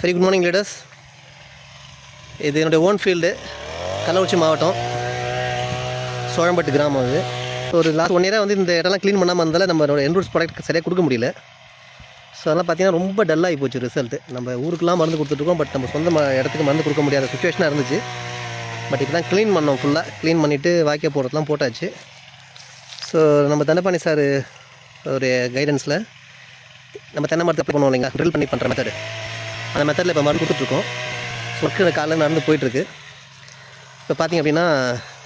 Very good morning leaders இது என்னுடைய own field Kallakurichi மாவட்டம் சோழம்பட்டு கிராமம் அது ஒரு லாஸ்ட் ஒன் இயராக வந்து இந்த இடம்லாம் க்ளீன் பண்ணாமல் இருந்தாலும் நம்மளோட என்ரூட்ஸ் ப்ராடக்ட் சரியாக கொடுக்க முடியல. ஸோ அதெல்லாம் பார்த்தீங்கன்னா ரொம்ப டல்லாகி போச்சு ரிசல்ட்டு நம்ம ஊருக்குலாம் மருந்து கொடுத்துட்ருக்கோம் பட் நம்ம சொந்த இடத்துக்கு மருந்து கொடுக்க முடியாத சுச்சுவேஷனாக இருந்துச்சு. பட் இப்போ தான் க்ளீன் பண்ணோம் ஃபுல்லாக க்ளீன் பண்ணிவிட்டு வாய்க்கால் போடுறதுலாம் போட்டாச்சு. ஸோ நம்ம தண்டபாணி சார் ஒரு கைடன்ஸில் நம்ம தென்னை மரத்தை பண்ணுவோம் இல்லைங்களா? ட்ரில் பண்ணி பண்ணுற மெத்தடு அந்த மெத்தடில் இப்போ மருந்து கொடுத்துட்ருக்கோம். ஒர்க்கு காலையில் நடந்து போயிட்டுருக்கு இப்போ பார்த்திங்க அப்படின்னா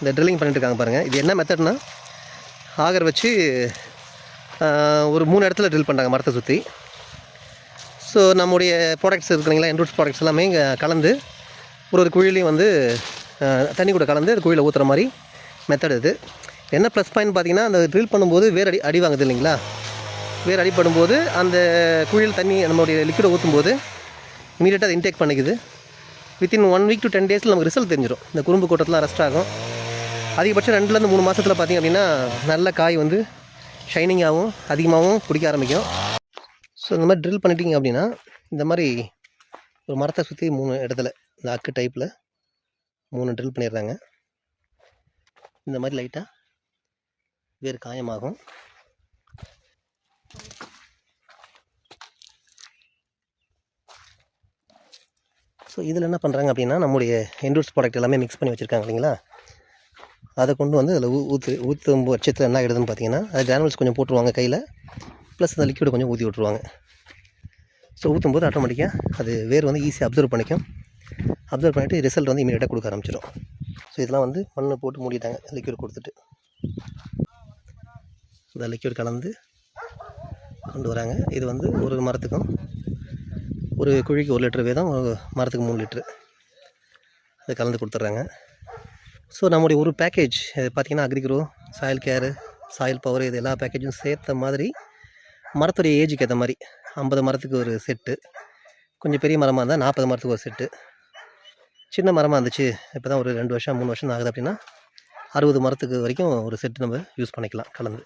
இந்த ட்ரில்லிங் பண்ணிட்டுருக்காங்க பாருங்கள் இது என்ன மெத்தட்னா ஆகர் வச்சு ஒரு மூணு இடத்துல ட்ரில் பண்ணுறாங்க மரத்தை சுற்றி ஸோ நம்முடைய ப்ராடக்ட்ஸ் இருக்குங்களா என்ரூட்ஸ் ப்ராடக்ட்ஸ் எல்லாமே இங்கே கலந்து ஒரு ஒரு குழிலையும் வந்து தண்ணி கூட கலந்து அது குழியில் ஊற்றுற மாதிரி மெத்தட் இது. என்ன ப்ளஸ் பாயிண்ட் பார்த்தீங்கன்னா அந்த ட்ரில் பண்ணும்போது வேர் அடி அடி வாங்குது இல்லைங்களா? வேர் அடிப்படும்போது அந்த குழியில் தண்ணி நம்மளுடைய லிக்விடை ஊற்றும்போது இமீடியட்டாக அதை intake பண்ணிக்குது. Within one week to ten டேஸில் நமக்கு ரிசல்ட் தெரிஞ்சிடும் இந்த குறும்பு கூட்டத்தில் ரெஸ்ட் ஆகும். அதிகபட்சம் ரெண்டுலேருந்து மூணு மாதத்தில் பார்த்திங்க அப்படின்னா நல்ல காய் வந்து ஷைனிங்காகவும் அதிகமாகவும் பிடிக்க ஆரம்பிக்கும். ஸோ இந்த மாதிரி ட்ரில் பண்ணிட்டீங்க அப்படின்னா இந்த மாதிரி ஒரு மரத்தை சுற்றி மூணு இடத்துல இந்த அக்கு டைப்பில் மூணு ட்ரில் பண்ணிடுறாங்க. இந்த மாதிரி லைட்டாக வேறு காயமாகும். ஸோ இதில் என்ன பண்ணுறாங்க அப்படின்னா நம்முடைய என்ரூட்ஸ் ப்ராடக்ட் எல்லாமே மிக்ஸ் பண்ணி வச்சுருக்காங்க இல்லைங்களா? அதை கொண்டு வந்து அதில் ஊ ஊற்று ஊற்றும் பட்சத்தில் என்ன ஆகிடுதுன்னு பார்த்தீங்கன்னா அது கிரானுவல்ஸ் கொஞ்சம் போட்டுருவாங்க கையில். ப்ளஸ் அந்த லிக்விட் கொஞ்சம் ஊற்றி விட்ருவாங்க ஸோ ஊற்றும் போது ஆட்டோமேட்டிக்காக அது வேர் வந்து ஈஸியாக அப்சர்வ் பண்ணிக்கும். அப்சர்வ் பண்ணிவிட்டு ரிசல்ட் வந்து இமீடியட்டாக கொடுக்க ஆரம்பிச்சிடும் ஸோ இதெல்லாம் வந்து மண்ணை போட்டு மூடிட்டாங்க லிக்விட் கொடுத்துட்டு. இந்த லிக்விட் கலந்து கொண்டு வராங்க. இது வந்து ஒரு மரத்துக்கும் ஒரு குழிக்கு ஒரு லிட்டர் வீதம் மரத்துக்கு மூணு லிட்ரு அது கலந்து கொடுத்துட்றாங்க. ஸோ நம்முடைய ஒரு பேக்கேஜ் பார்த்திங்கன்னா அக்ரிக்ரோ சாயில் கேரு சாயில் பவர் இது எல்லா பேக்கேஜும் சேர்த்த மாதிரி மரத்துடைய ஏஜுக்கு ஏற்ற மாதிரி ஐம்பது மரத்துக்கு ஒரு செட்டு கொஞ்சம் பெரிய மரமாக இருந்தால் நாற்பது மரத்துக்கு ஒரு செட்டு சின்ன மரமாக இருந்துச்சு இப்போ தான் ஒரு ரெண்டு வருஷம் மூணு வருஷம் ஆகுது அப்படின்னா அறுபது மரத்துக்கு வரைக்கும் ஒரு செட்டு நம்ம யூஸ் பண்ணிக்கலாம் கலந்து.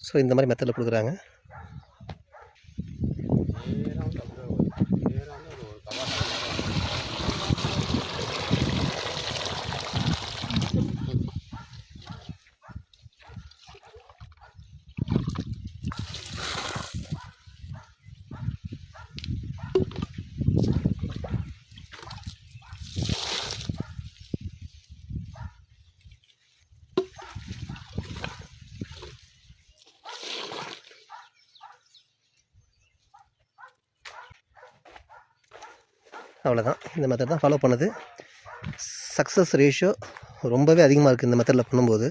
ஸோ இந்த மாதிரி மெத்தடில் கொடுக்குறாங்க. அவ்வளோதான் இந்த மெத்தட் தான் ஃபாலோ பண்ணுது. சக்ஸஸ் ரேஷியோ ரொம்பவே அதிகமாக இருக்குது இந்த மெத்தடில் பண்ணும்போது.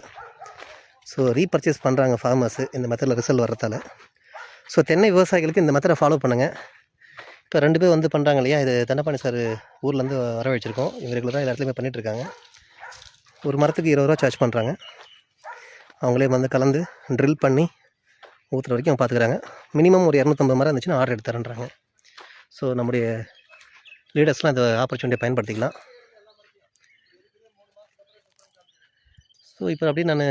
ஸோ ரீபர்ச்சேஸ் பண்ணுறாங்க ஃபார்மர்ஸு இந்த மெத்தடில் ரிசல்ட் வர்றதால. ஸோ தென்னை விவசாயிகளுக்கு இந்த மெத்தடை ஃபாலோ பண்ணுங்கள் இப்போ ரெண்டு பேர் வந்து பண்ணுறாங்க இல்லையா? இது தண்டபாணி சார் ஊர்லேருந்து வர வச்சுருக்கோம். இவங்க ரெகுலராக எல்லா இடத்துலையுமே பண்ணிகிட்ருக்காங்க ஒரு மரத்துக்கு இருபது ரூபா சார்ஜ் பண்ணுறாங்க அவங்களே வந்து கலந்து ட்ரில் பண்ணி ஊற்றுற வரைக்கும் அவங்க பார்த்துக்குறாங்க மினிமம் ஒரு இரநூத்தம்பது மரம் இருந்துச்சுன்னா ஆர்டர் எடுத்துறேன்றாங்க. ஸோ நம்முடைய லீடர்ஸ்லாம் அந்த ஆப்பர்ச்சுனிட்டியை பயன்படுத்திக்கலாம். ஸோ இப்போ அப்படியே நான்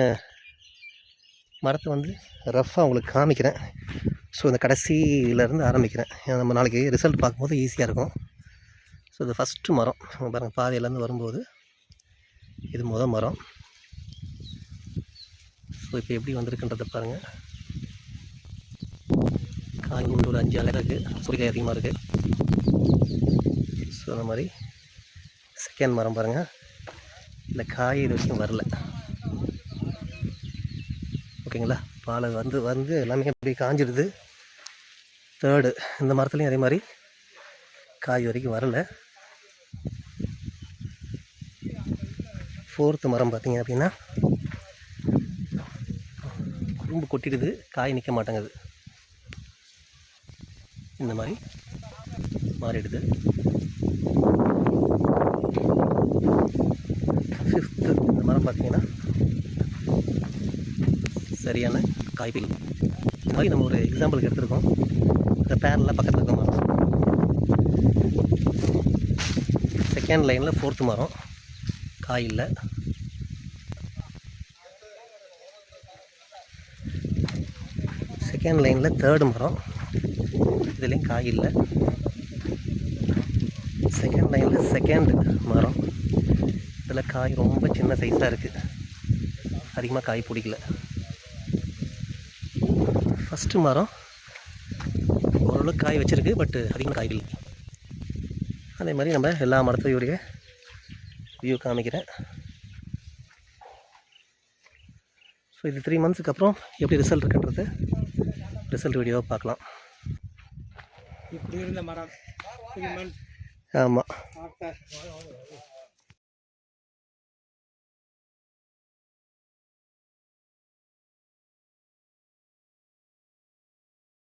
மரத்தை வந்து ரஃப்பாக உங்களுக்கு காமிக்கிறேன். ஸோ இந்த கடைசியிலேருந்து ஆரம்பிக்கிறேன். நம்ம நாளைக்கு ரிசல்ட் பார்க்கும்போது ஈஸியாக இருக்கும். ஸோ இது ஃபஸ்ட்டு மரம். பாருங்கள் பாதையிலேருந்து வரும்போது இது முத மரம். ஸோ இப்போ எப்படி வந்திருக்குன்றதை பாருங்கள் காய் ஒரு அஞ்சு அழகாக இருக்குது சுரிக்காய் அதிகமாக இருக்குது சொன்ன மாதிரி செகண்ட் மரம் பாருங்கள் இல்லை காய் இது வரைக்கும் வரல. ஓகேங்களா? பாலை வந்து வந்து எல்லாமே அப்படியே காஞ்சிடுது. தேர்டு இந்த மரத்துலேயும் அதே மாதிரி காய் வரைக்கும் வரல. ஃபோர்த்து மரம் பார்த்தீங்க அப்படின்னா குறும்பு கொட்டிடுது. காய் நிற்க மாட்டேங்குது. இந்த மாதிரி மாறிடுது. ஃபிஃப்த்து இந்த மரம் பார்த்தீங்கன்னா சரியான காய்பில் இந்த மாதிரி நம்ம ஒரு எக்ஸாம்பிளுக்கு எடுத்திருக்கோம். இந்த பேரில் பக்கத்தில் இருக்க மரம். செகண்ட் லைனில் ஃபோர்த்து மரம். காய் இல்லை. செகண்ட் லைனில் தேர்டு மரம். இதுலேயும் காய் இல்லை. செகண்ட் லைனில் செகண்ட் மரம். இதில் காய் ரொம்ப சின்ன சைஸாக இருக்குது அதிகமாக காய் பிடிக்கல. ஃபஸ்ட்டு மரம். ஓரளவுக்கு காய் வச்சுருக்கு பட்டு அதிகமாக காய் இல்லை. அதே மாதிரி நம்ம எல்லா மரத்தையுடைய வியூ காமிக்கிறேன். ஸோ இது த்ரீ மந்த்ஸுக்கு அப்புறம் எப்படி ரிசல்ட் இருக்குன்றது ரிசல்ட் வீடியோவை பார்க்கலாம். இப்படி இருந்த மரம் த்ரீ மந்த்ஸ் ஆமாம்